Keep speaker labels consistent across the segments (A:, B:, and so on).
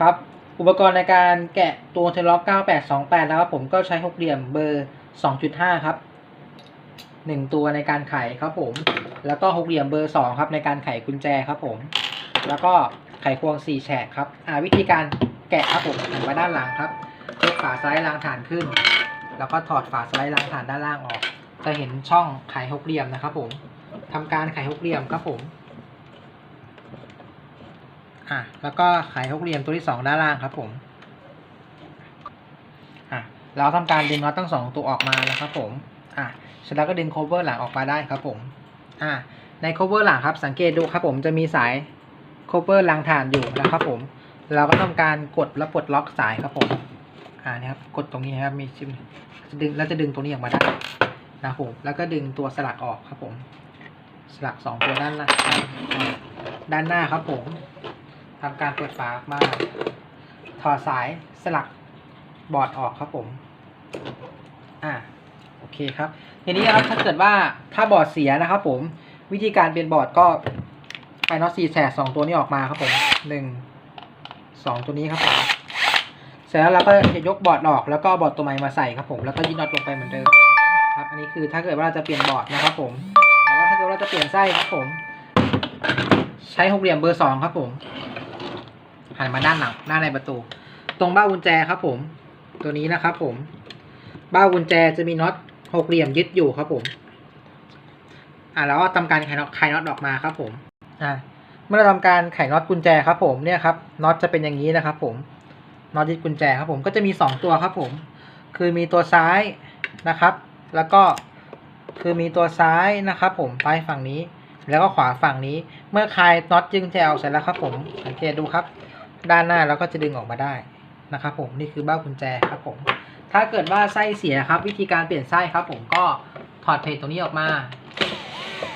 A: ครับ อุปกรณ์ในการแกะตัวเทล็อก 9828 นะครับ ผมก็ใช้หกเหลี่ยมเบอร์ 2.5 ครับ 1 ตัวในการไขครับผม แล้วก็หกเหลี่ยมเบอร์ 2 ครับ ในการไขกุญแจครับผม แล้วก็ไขควง 4 แฉกครับ อ่าวิธีการแกะครับผมหันมาด้านหลังครับยกฝาสไลด์รางฐานขึ้น แล้วก็ถอดฝาสไลด์รางฐานด้านล่างออก จะเห็นช่องไขหกเหลี่ยมนะครับผมทำการไขหกเหลี่ยมครับผม อะแล้วก็ไขหกเหลี่ยมตัวที่สองด้านล่างครับผมอะเราทำการดึงน็อตทั้งสองตัวออกมานะครับผมอะเสร็จแล้วก็ดึง cover หลังออกมาได้ครับผมอะใน cover หลังครับสังเกตดูครับผมจะมีสาย cover หลังฐานอยู่นะครับผม เราก็ทำการกดและปลดล็อกสายครับผมอ่านี่ครับกดตรงนี้นะครับมีชิมจะดึงแล้วจะดึงตรงนี้ออกมาได้นะครับผมแล้วก็ดึงตัวสลักออกครับผม สลักสองตัวด้านล่างด้านหน้าครับผม ทำการเปิดฝาออกมา ถอดสายสลักบอร์ดออกครับผม อ่า โอเคครับ ทีนี้นะครับถ้าเกิดว่าถ้าบอร์ดเสียนะครับผม วิธีการเปลี่ยนบอร์ดก็ไอน็อตสี่แฉกสองตัวนี้ออกมาครับผมหนึ่งสองตัวนี้ครับผมเสร็จแล้วเราก็จะยกบอร์ดออกแล้วก็บอร์ดตัวใหม่มาใส่ครับผม แล้วก็ยึดน็อตลงไปเหมือนเดิมครับ อันนี้คือถ้าเกิดว่าเราจะเปลี่ยนบอร์ดนะครับผมแต่ว่าถ้าเกิดว่าเราจะเปลี่ยนไส้ครับผม ใช้หกเหลี่ยมเบอร์สองครับผม หันมาด้านหลังด้านในประตู ตรงเบ้ากุญแจครับผม ตัวนี้นะครับผม เบ้ากุญแจจะมีน็อตหกเหลี่ยมยึดอยู่ครับผม อ่าแล้วก็ทำการไขน็อตไขน็อตออกมาครับผมอ่าเมื่อเราทำการไขน็อตกุญแจครับผมเนี่ยครับน็อตจะเป็นอย่างนี้นะครับผมน็อตยึดกุญแจครับผมก็จะมีสองตัวครับผม คือมีตัวซ้ายนะครับ แล้วก็คือมีตัวซ้ายนะครับ ผมไปฝั่งนี้ แล้วก็ขวาฝั่งนี้ เมื่อคลายน็อตยึดกุญแจออกเสร็จแล้วครับผมสังเกตดูครับ ด้านหน้าเราก็จะดึงออกมาได้นะครับผมนี่คือเบ้ากุญแจครับผม ถ้าเกิดว่าไส้เสียครับ วิธีการเปลี่ยนไส้ครับผมก็ถอดเพลทตรงนี้ออกมา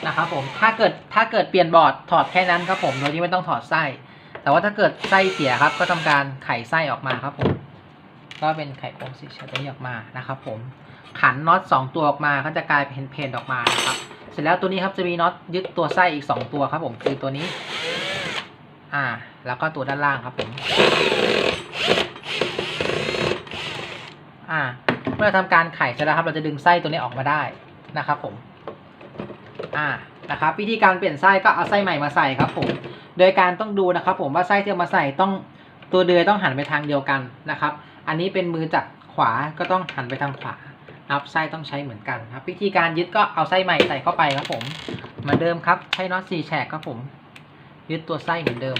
A: นะครับผมถ้าเกิดถ้าเกิดเปลี่ยนบอร์ดถอดแค่นั้นครับผมโดยที่ไม่ต้องถอดไส้ แต่ว่าถ้าเกิดไส้เสียครับ ก็ทำการไขไส้ออกมาครับผม ก็เป็นไขควงสีเฉดตัวนี้ออกมานะครับผมขันน็อตสองตัวออกมาก็จะกลายเป็นเพนออกมานะครับเสร็จแล้วตัวนี้ครับจะมีน็อตยึดตัวไส้อีกสองตัวครับผมคือตัวนี้ อ่า แล้วก็ตัวด้านล่างครับผม อ่า เมื่อทำการไขเสร็จแล้วครับ เราจะดึงไส้ตัวนี้ออกมาได้นะครับผม อ่า นะครับ วิธีการเปลี่ยนไส้ก็เอาไส้ใหม่มาใส่ครับผม โดยการต้องดูนะครับ ผมว่าไส้ที่เอามาใส่ต้องตัวเดือยต้องหันไปทางเดียวกันนะครับ อันนี้เป็นมือจากขวาก็ต้องหันไปทางขวาครับไส้ต้องใช้เหมือนกันครับ วิธีการยึดก็เอาไส้ใหม่ใส่เข้าไปครับผมเหมือนเดิมครับใช้น็อตสี่แฉกครับผม ยึดตัวไส้เหมือนเดิม